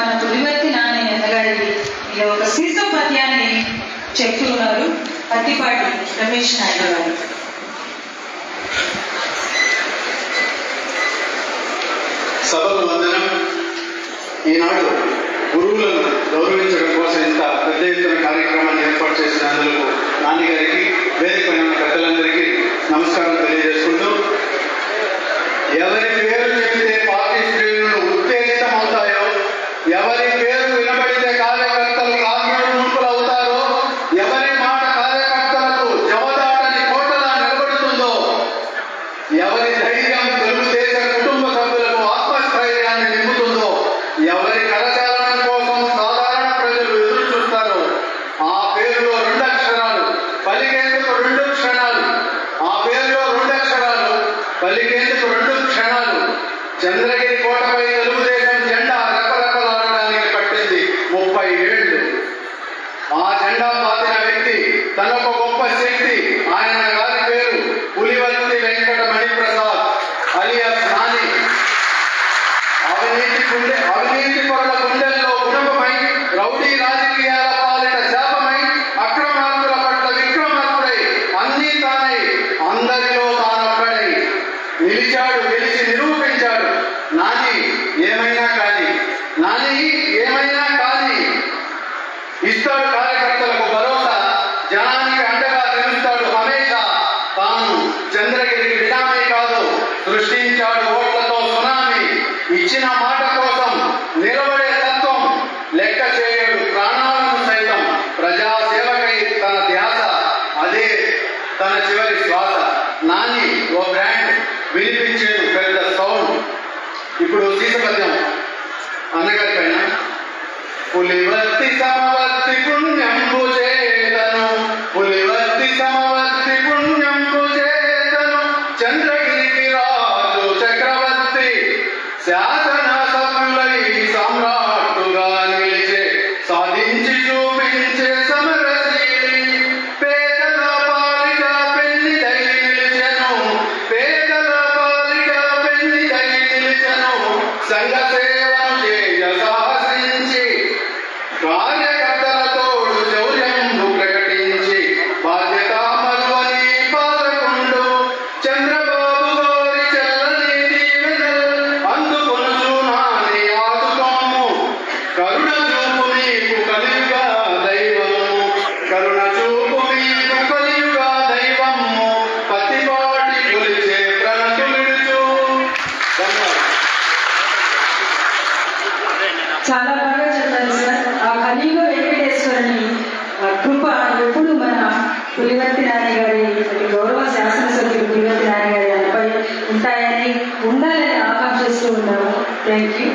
మన పులివర్తి నాని ఎదగాడి ఇది ఒక శీర్ష పద్యాన్ని చెప్తున్నారు. పత్తిపాటి రమేష్ నాయుడు గారు. సభకు వందనం. ఈనాడు గురువులను గౌరవించడం కోసం ఇంత పెద్ద ఎత్తున కార్యక్రమాన్ని ఏర్పాటు చేసిన చేసినందుకు నాన్నగారికి వేదికపై ఉన్న పెద్దలందరికీ నమస్కారం పలికేందుకు రెండు క్షణాలు చంద్రగిరి కోటపై తెలుగు నిలిచాడు గెలిచి నిరూపించాడు. నాని ఏమైనా కానీ నాని ఏమైనా కానీ. ఇస్తాడు కార్యకర్తలకు భరోసా జనానికి అండగా నిలుస్తాడు హమేషా. తాను చంద్రగిరికి వినామీ కాదు సృష్టించాడు ఓట్లతో సునామీ. ఇచ్చిన మాట కోసం నిలబడే తత్వం లెక్క చేయడు ప్రాణాలను సైతం. ప్రజాసేవకై తన ధ్యాస అదే తన చివరి శ్వాస. నాని ఓ బ్రాండ్ వినిపించేది పెద్ద సౌండ్ ఇప్పుడు సీతపద్యం అన్నగారి పైన పులివర్తి సమవర్తి పుణ్యం చేతను చాలా బాగా చెప్పారు సార్. ఆ కలియుగ వెంకటేశ్వరుని కృప ఎప్పుడు మన పులివర్తి నాని గారి గౌరవ శాసనసభ్యులు పులివర్తి నాని గారి దానిపై ఉంటాయని ఉండాలని ఆకాంక్షిస్తూ ఉన్నాము. Thank you